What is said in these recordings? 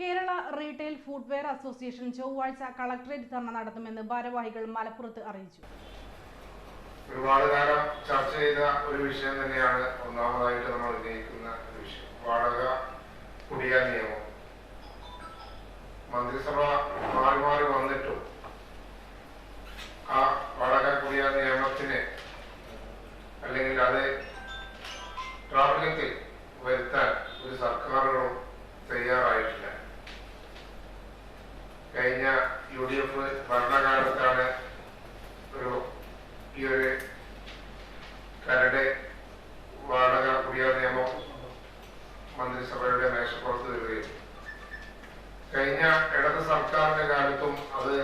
Kerala retail footwear association ചൊവ്വാഴ്ച collectorate dharna നടത്തുമെന്ന് ഭാരവാഹികൾ മലപ്പുറത്ത് അറിയിച്ചു. ഒരുപാട് കാലം ചർച്ച ചെയ്ത ഒരു വിഷയം തന്നെയാണ് ഒന്നാമതായിട്ട് നമ്മൾ ഉന്നയിക്കുന്ന വിഷയം. വാടക കുടിയ നിയമം. മന്ത്രിസഭ മാറി മാറി വന്നിട്ടും ആ വാടക കുടിയ നിയമത്തിന് അല്ലെങ്കിൽ അത് പ്രാബല്യത്തിൽ വരുത്താൻ ഒരു സർക്കാരുകളും തയ്യാറായിട്ടില്ല. കഴിഞ്ഞ യു ഡി എഫ് ഭരണകാലത്താണ് ഒരു ഈ ഒരു കരട് വാടക കുടിയ നിയമം മന്ത്രിസഭയുടെ മേശപ്പുറത്ത് വരികയും. കഴിഞ്ഞ ഇടത് സർക്കാരിന്റെ കാലത്തും അത്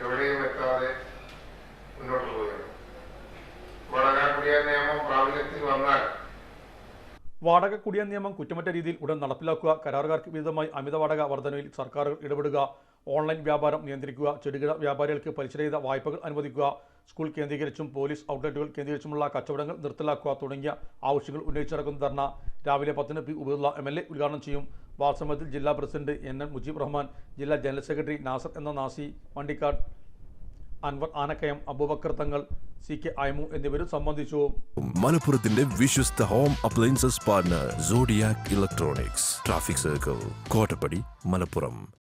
എവിടെയും എത്താതെ മുന്നോട്ട് പോവുകയാണ് വാടക കുടിയ നിയമം പ്രാബല്യത്തിൽ വന്നാൽ വാടക കുടിയ നിയമം കുറ്റമറ്റ രീതിയിൽ ഉടൻ നടപ്പിലാക്കുക കരാറുകാർക്ക് വിരുദ്ധമായി അമിത വാടക വർധനയിൽ സർക്കാരുകൾ ഇടപെടുക ഓൺലൈൻ വ്യാപാരം നിയന്ത്രിക്കുക ചെറുകിട വ്യാപാരികൾക്ക് പലിശരഹിത വായ്പകൾ അനുവദിക്കുക സ്കൂൾ കേന്ദ്രീകരിച്ചും പോലീസ് ഔട്ട്ലെറ്റുകൾ കേന്ദ്രീകരിച്ചുമുള്ള കച്ചവടങ്ങൾ നിർത്തലാക്കുക തുടങ്ങിയ ആവശ്യങ്ങൾ ഉന്നയിച്ച് നടക്കുന്ന ധർണ രാവിലെ പത്തിന് P Ubaidulla M L A ഉദ്ഘാടനം ചെയ്യും. വാർസമയത്തിൽ ജില്ലാ president N N Mujeeb Rahman ജില്ലാ ജനറൽ സെക്രട്ടറി നാസർ എന്ന നാസി വണ്ടിക്കാട് അൻവർ ആനക്കയം അബൂബക്കർ തങ്ങൾ സി കെ അയമു എന്നിവരും സംബന്ധിച്ചു. മലപ്പുറത്തിന്റെ വിശ്വസ്ത home appliances partner electronics traffic circle Kottappadi Malappuram.